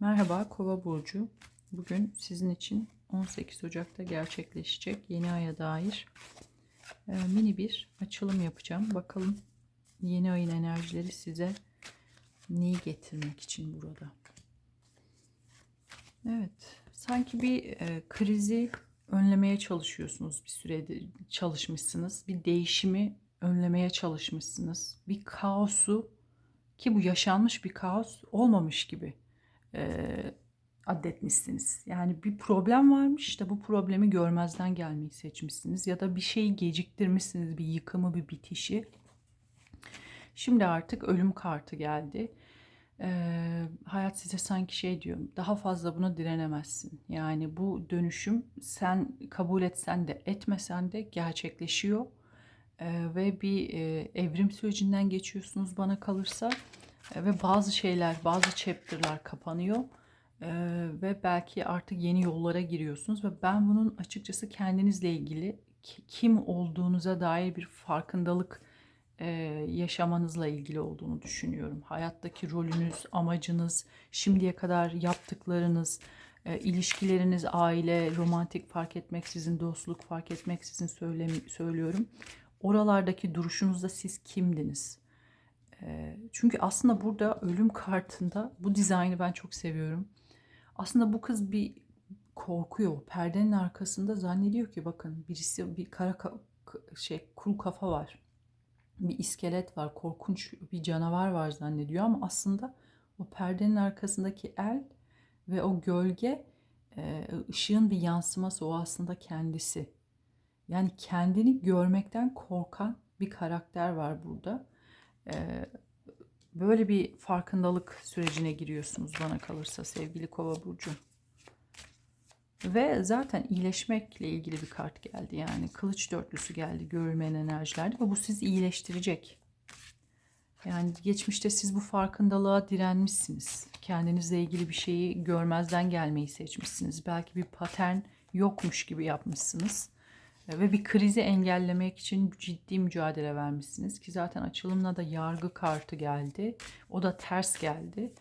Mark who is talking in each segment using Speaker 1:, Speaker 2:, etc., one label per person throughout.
Speaker 1: Merhaba Kova burcu. Bugün sizin için 18 Ocak'ta gerçekleşecek yeni aya dair e, mini bir açılım yapacağım. Bakalım yeni ayın enerjileri size neyi getirmek için burada. Evet, sanki bir e, krizi önlemeye çalışıyorsunuz bir süredir çalışmışsınız. Bir değişimi önlemeye çalışmışsınız. Bir kaosu ki bu yaşanmış bir kaos olmamış gibi e, addetmişsiniz. Yani bir problem varmış işte bu problemi görmezden gelmeyi seçmişsiniz ya da bir şeyi geciktirmişsiniz bir yıkımı bir bitişi. Şimdi artık ölüm kartı geldi. Ee, hayat size sanki şey diyor daha fazla buna direnemezsin. Yani bu dönüşüm sen kabul etsen de etmesen de gerçekleşiyor. Ee, ve bir e, evrim sürecinden geçiyorsunuz bana kalırsa. Ee, ve bazı şeyler bazı chapter'lar kapanıyor. Ee, ve belki artık yeni yollara giriyorsunuz ve ben bunun açıkçası kendinizle ilgili ki- kim olduğunuza dair bir farkındalık e, yaşamanızla ilgili olduğunu düşünüyorum. Hayattaki rolünüz, amacınız, şimdiye kadar yaptıklarınız, e, ilişkileriniz, aile, romantik fark etmeksizin, dostluk fark etmeksizin söylemi- söylüyorum. Oralardaki duruşunuzda siz kimdiniz? Çünkü aslında burada ölüm kartında bu dizaynı ben çok seviyorum. Aslında bu kız bir korkuyor. Perdenin arkasında zannediyor ki bakın birisi bir kara ka- şey kuru kafa var bir iskelet var, korkunç bir canavar var zannediyor ama aslında o perdenin arkasındaki el ve o gölge ışığın bir yansıması o aslında kendisi. Yani kendini görmekten korkan bir karakter var burada. E, Böyle bir farkındalık sürecine giriyorsunuz bana kalırsa sevgili Kova burcu. Ve zaten iyileşmekle ilgili bir kart geldi. Yani kılıç dörtlüsü geldi görülmeyen enerjilerde ve bu sizi iyileştirecek. Yani geçmişte siz bu farkındalığa direnmişsiniz. Kendinizle ilgili bir şeyi görmezden gelmeyi seçmişsiniz. Belki bir patern yokmuş gibi yapmışsınız. Ve bir krizi engellemek için ciddi mücadele vermişsiniz. Ki zaten açılımla da yargı kartı geldi. O da ters geldi.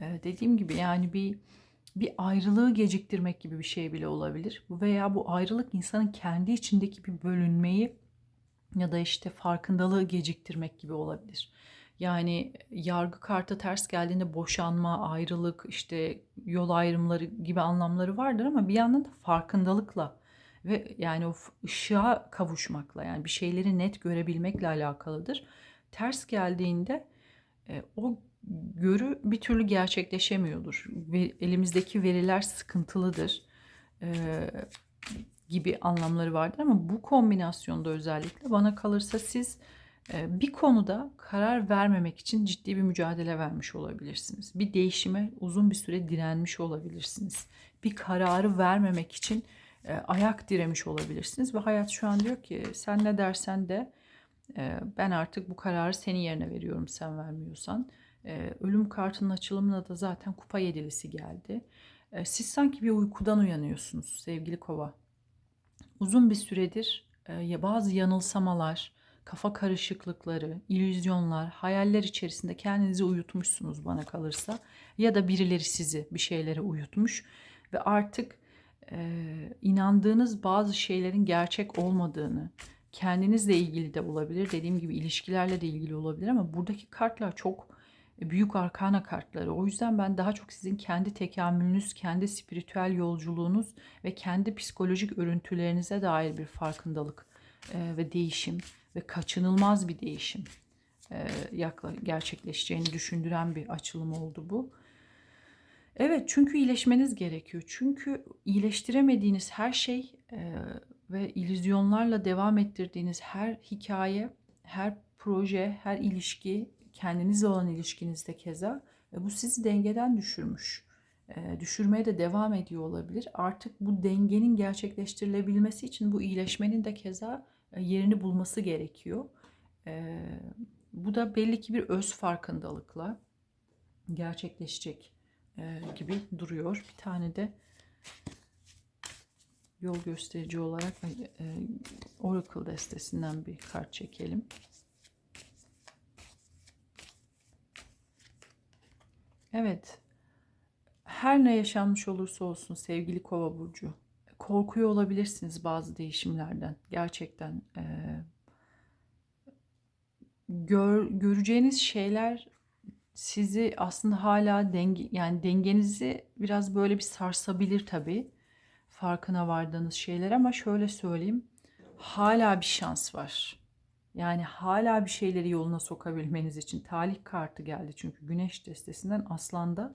Speaker 1: Ee, dediğim gibi yani bir bir ayrılığı geciktirmek gibi bir şey bile olabilir. Veya bu ayrılık insanın kendi içindeki bir bölünmeyi ya da işte farkındalığı geciktirmek gibi olabilir. Yani yargı kartı ters geldiğinde boşanma, ayrılık, işte yol ayrımları gibi anlamları vardır ama bir yandan da farkındalıkla ve yani o ışığa kavuşmakla yani bir şeyleri net görebilmekle alakalıdır. Ters geldiğinde e, o görü bir türlü gerçekleşemiyordur. Ve elimizdeki veriler sıkıntılıdır e, gibi anlamları vardır ama bu kombinasyonda özellikle bana kalırsa siz e, bir konuda karar vermemek için ciddi bir mücadele vermiş olabilirsiniz. Bir değişime uzun bir süre direnmiş olabilirsiniz. Bir kararı vermemek için e, ayak diremiş olabilirsiniz ve hayat şu an diyor ki sen ne dersen de e, ben artık bu kararı senin yerine veriyorum sen vermiyorsan. E, ölüm kartının açılımına da zaten kupa yedilisi geldi. Siz sanki bir uykudan uyanıyorsunuz sevgili kova. Uzun bir süredir bazı yanılsamalar, kafa karışıklıkları, illüzyonlar, hayaller içerisinde kendinizi uyutmuşsunuz bana kalırsa. Ya da birileri sizi bir şeylere uyutmuş ve artık e, inandığınız bazı şeylerin gerçek olmadığını, kendinizle ilgili de olabilir, dediğim gibi ilişkilerle de ilgili olabilir ama buradaki kartlar çok büyük arkana kartları. O yüzden ben daha çok sizin kendi tekamülünüz, kendi spiritüel yolculuğunuz ve kendi psikolojik örüntülerinize dair bir farkındalık e, ve değişim ve kaçınılmaz bir değişim e, gerçekleşeceğini düşündüren bir açılım oldu bu. Evet çünkü iyileşmeniz gerekiyor. Çünkü iyileştiremediğiniz her şey e, ve illüzyonlarla devam ettirdiğiniz her hikaye, her proje, her ilişki, kendinizle olan ilişkinizde keza e, bu sizi dengeden düşürmüş. E, düşürmeye de devam ediyor olabilir. Artık bu dengenin gerçekleştirilebilmesi için bu iyileşmenin de keza e, yerini bulması gerekiyor. E, bu da belli ki bir öz farkındalıkla gerçekleşecek e, gibi duruyor. Bir tane de yol gösterici olarak e, Oracle destesinden bir kart çekelim. Evet. her ne yaşanmış olursa olsun sevgili kova burcu korkuyor olabilirsiniz bazı değişimlerden gerçekten e, gör, göreceğiniz şeyler sizi aslında hala denge yani dengenizi biraz böyle bir sarsabilir tabii. Farkına vardığınız şeyler ama şöyle söyleyeyim hala bir şans var. Yani hala bir şeyleri yoluna sokabilmeniz için. Talih kartı geldi çünkü güneş destesinden aslanda.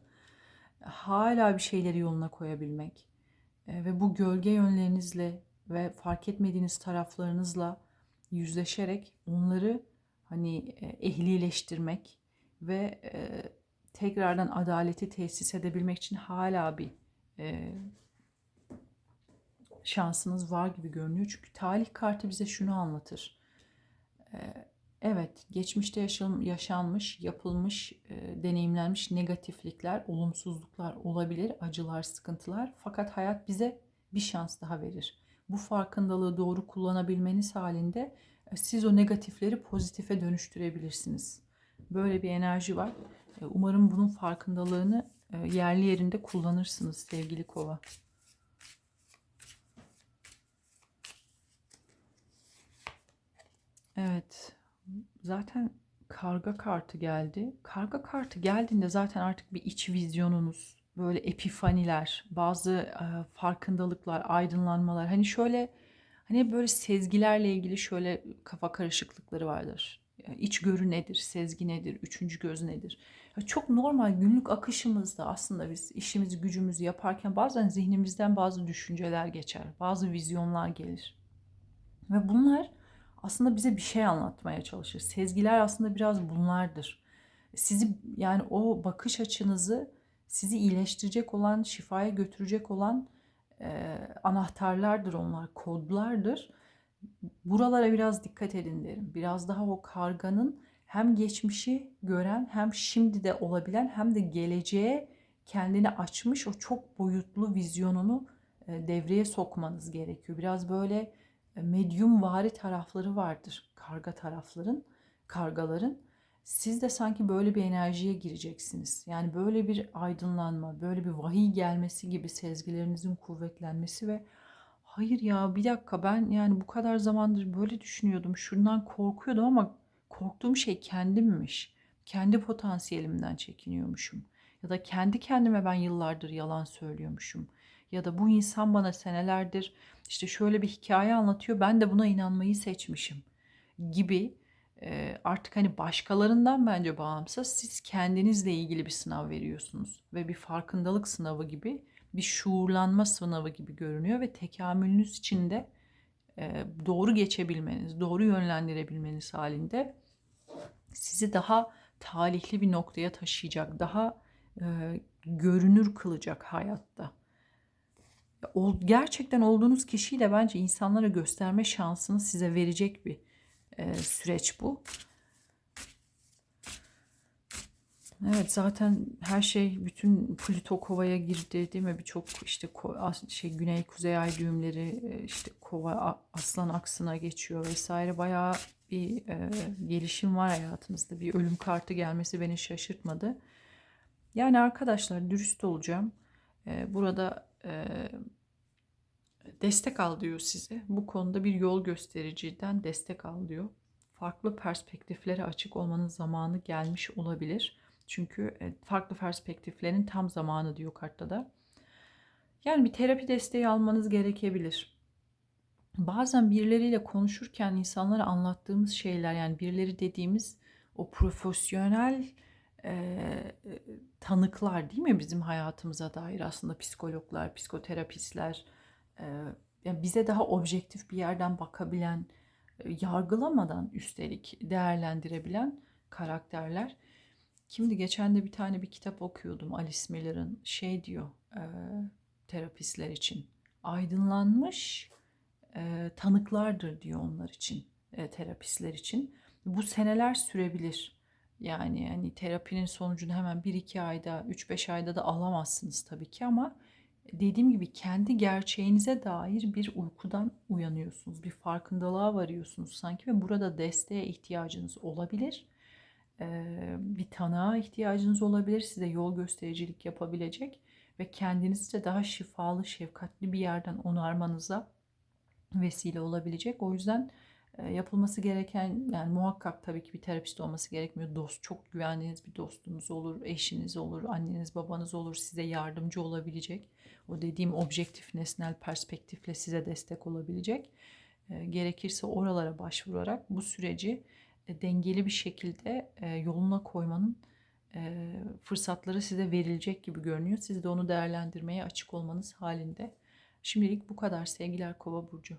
Speaker 1: Hala bir şeyleri yoluna koyabilmek e, ve bu gölge yönlerinizle ve fark etmediğiniz taraflarınızla yüzleşerek onları hani e, ehlileştirmek ve e, tekrardan adaleti tesis edebilmek için hala bir e, şansınız var gibi görünüyor. Çünkü talih kartı bize şunu anlatır. E, evet, geçmişte yaşam, yaşanmış, yapılmış, e, deneyimlenmiş negatiflikler, olumsuzluklar olabilir, acılar, sıkıntılar. Fakat hayat bize bir şans daha verir. Bu farkındalığı doğru kullanabilmeniz halinde e, siz o negatifleri pozitife dönüştürebilirsiniz. Böyle bir enerji var. E, Umarım bunun farkındalığını e, yerli yerinde kullanırsınız sevgili kova. Evet. Zaten karga kartı geldi. Karga kartı geldiğinde zaten artık bir iç vizyonunuz, böyle epifaniler, bazı e, farkındalıklar, aydınlanmalar. Hani şöyle hani böyle sezgilerle ilgili şöyle kafa karışıklıkları vardır. İçgörü nedir, sezgi nedir, üçüncü göz nedir? Çok normal günlük akışımızda aslında biz işimizi, gücümüzü yaparken bazen zihnimizden bazı düşünceler geçer, bazı vizyonlar gelir. Ve bunlar aslında bize bir şey anlatmaya çalışır. Sezgiler aslında biraz bunlardır. Sizi yani o bakış açınızı sizi iyileştirecek olan, şifaya götürecek olan e, anahtarlardır onlar, kodlardır. Buralara biraz dikkat edin derim. Biraz daha o karganın hem geçmişi gören hem şimdi de olabilen hem de geleceğe kendini açmış o çok boyutlu vizyonunu e, devreye sokmanız gerekiyor. Biraz böyle e, medyum vari tarafları vardır karga tarafların, kargaların. Siz de sanki böyle bir enerjiye gireceksiniz. Yani böyle bir aydınlanma, böyle bir vahiy gelmesi gibi sezgilerinizin kuvvetlenmesi ve hayır ya bir dakika ben yani bu kadar zamandır böyle düşünüyordum. Şundan korkuyordum ama korktuğum şey kendimmiş. Kendi potansiyelimden çekiniyormuşum. Ya da kendi kendime ben yıllardır yalan söylüyormuşum. Ya da bu insan bana senelerdir işte şöyle bir hikaye anlatıyor ben de buna inanmayı seçmişim gibi e, artık hani başkalarından bence bağımsız siz kendinizle ilgili bir sınav veriyorsunuz ve bir farkındalık sınavı gibi bir şuurlanma sınavı gibi görünüyor ve tekamülünüz içinde e, doğru geçebilmeniz, doğru yönlendirebilmeniz halinde sizi daha talihli bir noktaya taşıyacak, daha e, görünür kılacak hayatta. Ol, gerçekten olduğunuz kişiyi de bence insanlara gösterme şansını size verecek bir e, süreç bu. Evet zaten her şey bütün Plüto kovaya girdi değil mi? Birçok işte şey güney kuzey ay düğümleri e, işte kova aslan aksına geçiyor vesaire bayağı bir e, gelişim var hayatınızda. Bir ölüm kartı gelmesi beni şaşırtmadı. Yani arkadaşlar dürüst olacağım. E, burada e, destek al diyor size. Bu konuda bir yol göstericiden destek al diyor. Farklı perspektiflere açık olmanın zamanı gelmiş olabilir. Çünkü e, farklı perspektiflerin tam zamanı diyor kartta da. Yani bir terapi desteği almanız gerekebilir. Bazen birileriyle konuşurken insanlara anlattığımız şeyler yani birileri dediğimiz o profesyonel e, tanıklar değil mi bizim hayatımıza dair aslında psikologlar, psikoterapistler e, yani bize daha objektif bir yerden bakabilen, e, yargılamadan üstelik değerlendirebilen karakterler. Şimdi geçen de bir tane bir kitap okuyordum Alice Miller'ın şey diyor e, terapistler için aydınlanmış e, tanıklardır diyor onlar için e, terapistler için. Bu seneler sürebilir. Yani hani terapinin sonucunu hemen 1-2 ayda, 3-5 ayda da alamazsınız tabii ki ama dediğim gibi kendi gerçeğinize dair bir uykudan uyanıyorsunuz. Bir farkındalığa varıyorsunuz sanki ve burada desteğe ihtiyacınız olabilir. Bir tanığa ihtiyacınız olabilir. Size yol göstericilik yapabilecek ve kendinizi de daha şifalı, şefkatli bir yerden onarmanıza vesile olabilecek. O yüzden yapılması gereken yani muhakkak tabii ki bir terapist olması gerekmiyor. Dost çok güvendiğiniz bir dostunuz olur, eşiniz olur, anneniz, babanız olur size yardımcı olabilecek. O dediğim objektif, nesnel perspektifle size destek olabilecek. Gerekirse oralara başvurarak bu süreci dengeli bir şekilde e, yoluna koymanın e, fırsatları size verilecek gibi görünüyor. Siz de onu değerlendirmeye açık olmanız halinde. Şimdilik bu kadar sevgiler Kova burcu.